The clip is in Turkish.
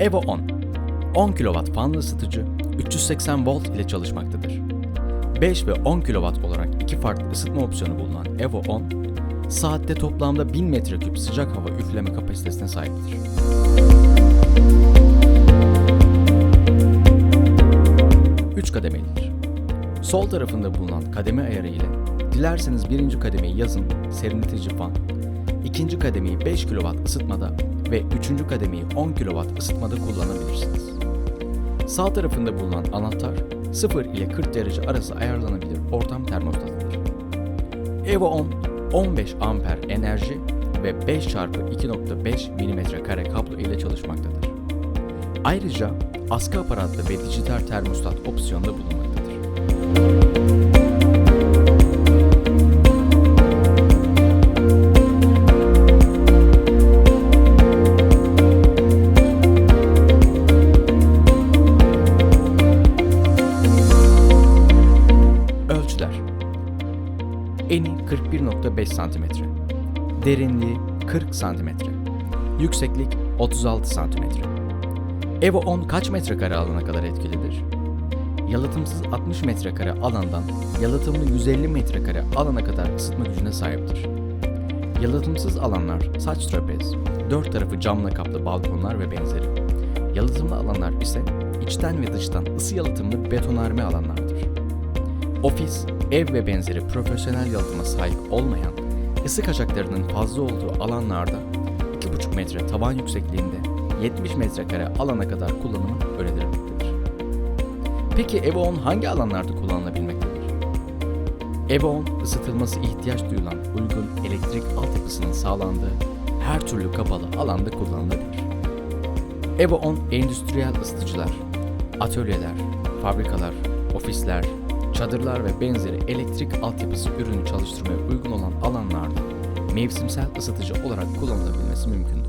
Evo 10 10 kW fanlı ısıtıcı 380 volt ile çalışmaktadır. 5 ve 10 kW olarak iki farklı ısıtma opsiyonu bulunan Evo 10, saatte toplamda 1000 metreküp sıcak hava üfleme kapasitesine sahiptir. Üç kademelidir. Sol tarafında bulunan kademe ayarı ile dilerseniz birinci kademeyi yazın serinletici fan, ikinci kademeyi 5 kW ısıtmada ve üçüncü kademeyi 10 kW ısıtmada kullanabilirsiniz. Sağ tarafında bulunan anahtar 0 ile 40 derece arası ayarlanabilir ortam termostatıdır. Evo 10 15 amper enerji ve 5 çarpı 2.5 mm kare kablo ile çalışmaktadır. Ayrıca askı aparatlı ve dijital termostat opsiyonu da bulunmaktadır. Eni 41.5 cm Derinliği 40 cm Yükseklik 36 cm Evo 10 kaç metrekare alana kadar etkilidir? Yalıtımsız 60 metrekare alandan yalıtımlı 150 metrekare alana kadar ısıtma gücüne sahiptir. Yalıtımsız alanlar saç trapez, dört tarafı camla kaplı balkonlar ve benzeri. Yalıtımlı alanlar ise içten ve dıştan ısı yalıtımlı betonarme alanlardır. Ofis, ev ve benzeri profesyonel yalıtıma sahip olmayan, ısı kaçaklarının fazla olduğu alanlarda 2,5 metre tavan yüksekliğinde 70 metrekare alana kadar kullanımı önerilmektedir. Peki Evo 10 hangi alanlarda kullanılabilmektedir? Evo 10 ısıtılması ihtiyaç duyulan uygun elektrik altyapısının sağlandığı her türlü kapalı alanda kullanılabilir. Evo 10 endüstriyel ısıtıcılar, atölyeler, fabrikalar, ofisler, çadırlar ve benzeri elektrik altyapısı ürünü çalıştırmaya uygun olan alanlarda mevsimsel ısıtıcı olarak kullanılabilmesi mümkündür.